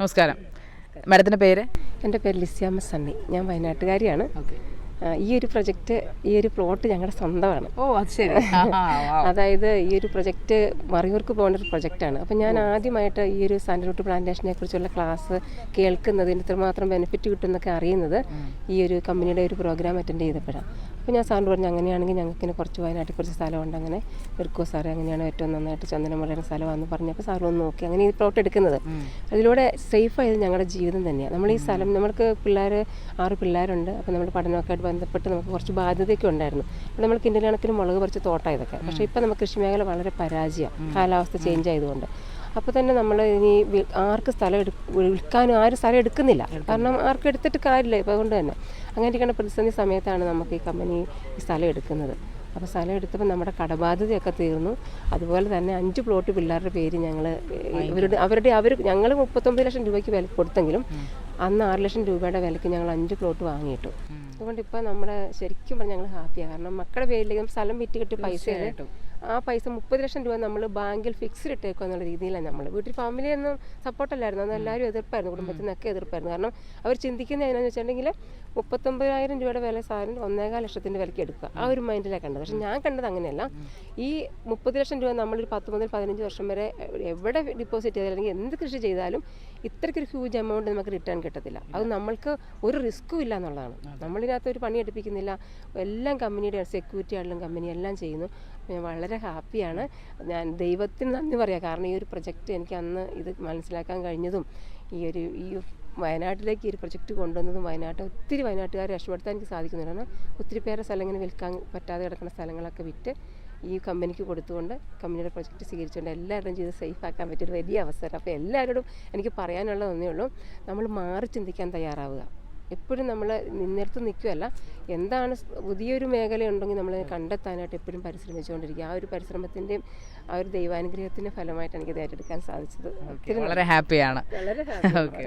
നമസ്കാരം. മാഡത്തിന്റെ പേര്? എന്റെ പേര് ലിസ്യാമ്മ സണ്ണി ഞാൻ വയനാട്ടുകാരിയാണ്. ഈ ഒരു പ്രൊജക്റ്റ് ഈ ഒരു പ്ലോട്ട് ഞങ്ങളുടെ സ്വന്തമാണ്. ഓ അത് ശരി. അതായത് ഈ ഒരു പ്രൊജക്റ്റ് മറിയൂർക്ക് പോകേണ്ട ഒരു പ്രൊജക്റ്റാണ് അപ്പം ഞാൻ ആദ്യമായിട്ട് ഈ ഒരു സാൻഡൽവുഡ് പ്ലാന്റേഷനെ കുറിച്ചുള്ള ക്ലാസ് കേൾക്കുന്നതിന് ഇത്രമാത്രം ബെനിഫിറ്റ് കിട്ടുമെന്നൊക്കെ അറിയുന്നത് ഈ ഒരു കമ്പനിയുടെ ഒരു പ്രോഗ്രാം അറ്റൻഡ് ചെയ്തപ്പോഴാണ്. അപ്പോൾ ഞാൻ സാറിന് പറഞ്ഞു അങ്ങനെയാണെങ്കിൽ ഞങ്ങൾക്ക് ഇങ്ങനെ കുറച്ച് വയനാട്ടിൽ കുറച്ച് സ്ഥലമുണ്ട്. അങ്ങനെ എടുക്കുമോ സാറേ അങ്ങനെയാണ് ഏറ്റവും നന്നായിട്ട് ചന്ദനമുളയുടെ സ്ഥലമാണെന്ന് പറഞ്ഞപ്പോൾ സാർ ഒന്ന് നോക്കി. അങ്ങനെ ഈ പ്ലോട്ട് എടുക്കുന്നത്. അതിലൂടെ സേഫ് ആയത് ഞങ്ങളുടെ ജീവിതം തന്നെയാണ്. നമ്മൾ ഈ സ്ഥലം നമ്മൾക്ക് പിള്ളേർ ആറ് പിള്ളേരുണ്ട്. അപ്പോൾ നമ്മൾ പഠനമൊക്കെ ആയിട്ട് ബന്ധപ്പെട്ട് നമുക്ക് കുറച്ച് ബാധ്യതയൊക്കെ ഉണ്ടായിരുന്നു. അപ്പോൾ നമ്മൾ കിൻഡൽ മുളക് പറിച്ച് തോട്ടം ഇതൊക്കെ. പക്ഷേ ഇപ്പോൾ നമുക്ക് കൃഷി മേഖല വളരെ പരാജയം കാലാവസ്ഥ ചേഞ്ച് ആയതുകൊണ്ട്. അപ്പോൾ തന്നെ നമ്മൾ ഇനി ആർക്ക് സ്ഥലം എടു വിൽക്കാനും ആരും സ്ഥലം എടുക്കുന്നില്ല. കാരണം ആർക്കും എടുത്തിട്ട് കാര്യമില്ല. ഇപ്പോൾ അതുകൊണ്ട് തന്നെ. അങ്ങനെ ഇരിക്കുന്ന പ്രതിസന്ധി സമയത്താണ് നമുക്ക് ഈ കമ്പനി ഈ സ്ഥലം എടുക്കുന്നത്. അപ്പോൾ സ്ഥലം എടുത്തപ്പോൾ നമ്മുടെ കടബാധ്യതയൊക്കെ തീർന്നു. അതുപോലെ തന്നെ അഞ്ച് പ്ലോട്ട് പിള്ളേരുടെ പേര് ഞങ്ങൾ ഇവരുടെ അവരുടെ അവർ ഞങ്ങൾ മുപ്പത്തൊമ്പത് ലക്ഷം രൂപയ്ക്ക് വില കൊടുത്തെങ്കിലും അന്ന് ആറ് ലക്ഷം രൂപയുടെ വിലയ്ക്ക് ഞങ്ങൾ അഞ്ച് പ്ലോട്ട് വാങ്ങിയിട്ടു. അതുകൊണ്ട് ഇപ്പോൾ നമ്മുടെ ശരിക്കും പറഞ്ഞാൽ ഞങ്ങൾ ഹാപ്പിയാണ് കാരണം മക്കളുടെ പേരിലേക്ക് സ്ഥലം വിറ്റ് കിട്ടി പൈസ ആ പൈസ മുപ്പത് ലക്ഷം രൂപ നമ്മൾ ബാങ്കിൽ ഫിക്സ്ഡ് ഇട്ടേക്കുക എന്നുള്ള രീതിയിലാണ് നമ്മൾ വീട്ടിൽ ഫാമിലിയൊന്നും സപ്പോർട്ടല്ലായിരുന്നു അന്ന് എല്ലാവരും എതിർപ്പായിരുന്നു. കുടുംബത്തിൽ നിന്നൊക്കെ എതിർപ്പായിരുന്നു. കാരണം അവർ ചിന്തിക്കുന്നത് എങ്ങനെയാണെന്ന് വെച്ചിട്ടുണ്ടെങ്കിൽ മുപ്പത്തൊമ്പതിനായിരം രൂപയുടെ വില സാധനം ഒന്നേകാൽ ലക്ഷത്തിന്റെ വിലയ്ക്ക് എടുക്കുക. ആ ഒരു മൈൻഡിലാണ് കണ്ടത്. പക്ഷെ ഞാൻ കണ്ടത് അങ്ങനെയല്ല. ഈ മുപ്പത് ലക്ഷം രൂപ നമ്മളൊരു പത്ത് മുതൽ പതിനഞ്ച് വർഷം വരെ എവിടെ ഡിപ്പോസിറ്റ് ചെയ്താലും അല്ലെങ്കിൽ എന്ത് കൃഷി ചെയ്താലും ഇത്രയ്ക്കൊരു ഹ്യൂജ് എമൗണ്ട് നമുക്ക് റിട്ടേൺ കിട്ടത്തില്ല. അത് നമ്മൾക്ക് ഒരു റിസ്ക്കും ഇല്ല എന്നുള്ളതാണ്. നമ്മളിതിനകത്ത് ഒരു പണി എടുപ്പിക്കുന്നില്ല. എല്ലാം കമ്പനിയുടെ സെക്യൂരിറ്റി ആണെങ്കിലും കമ്പനി എല്ലാം ചെയ്യുന്നു. ഞാൻ വളരെ ഹാപ്പിയാണ് ഞാൻ ദൈവത്തിന് നന്ദി പറയാം. കാരണം ഈ ഒരു പ്രൊജക്റ്റ് എനിക്ക് അന്ന് ഇത് മനസ്സിലാക്കാൻ കഴിഞ്ഞതും ഈ ഒരു ഈ വയനാട്ടിലേക്ക് ഈ ഒരു പ്രൊജക്റ്റ് കൊണ്ടുവന്നതും വയനാട്ട് ഒത്തിരി വയനാട്ടുകാരെ രക്ഷപ്പെടുത്താൻ എനിക്ക് സാധിക്കുന്നുണ്ട്. കാരണം ഒത്തിരി പേരെ സ്ഥലം ഇങ്ങനെ വിൽക്കാൻ പറ്റാതെ കിടക്കുന്ന സ്ഥലങ്ങളൊക്കെ വിറ്റ് ഈ കമ്പനിക്ക് കൊടുത്തുകൊണ്ട് കമ്പനിയുടെ പ്രൊജക്റ്റ് സ്വീകരിച്ചുകൊണ്ട് എല്ലാവരുടെയും ജീവിതം സേഫ് ആക്കാൻ പറ്റിയൊരു വലിയ അവസരം. അപ്പോൾ എല്ലാവരോടും എനിക്ക് പറയാനുള്ളതൊന്നേ ഉള്ളൂ. നമ്മൾ മാറി ചിന്തിക്കാൻ തയ്യാറാവുക. എപ്പോഴും നമ്മൾ നിന്നിടത്ത് നിൽക്കുകയല്ല. എന്താണ് പുതിയൊരു മേഖലയുണ്ടെങ്കിൽ നമ്മൾ കണ്ടെത്താനായിട്ട് എപ്പോഴും പരിശ്രമിച്ചുകൊണ്ടിരിക്കുക. ആ ഒരു പരിശ്രമത്തിന്റെയും ആ ഒരു ദൈവാനുഗ്രഹത്തിന്റെ ഫലമായിട്ട് എനിക്കത് ഏറ്റെടുക്കാൻ സാധിച്ചത്. വളരെ ഹാപ്പിയാണ്. വളരെ ഹാപ്പി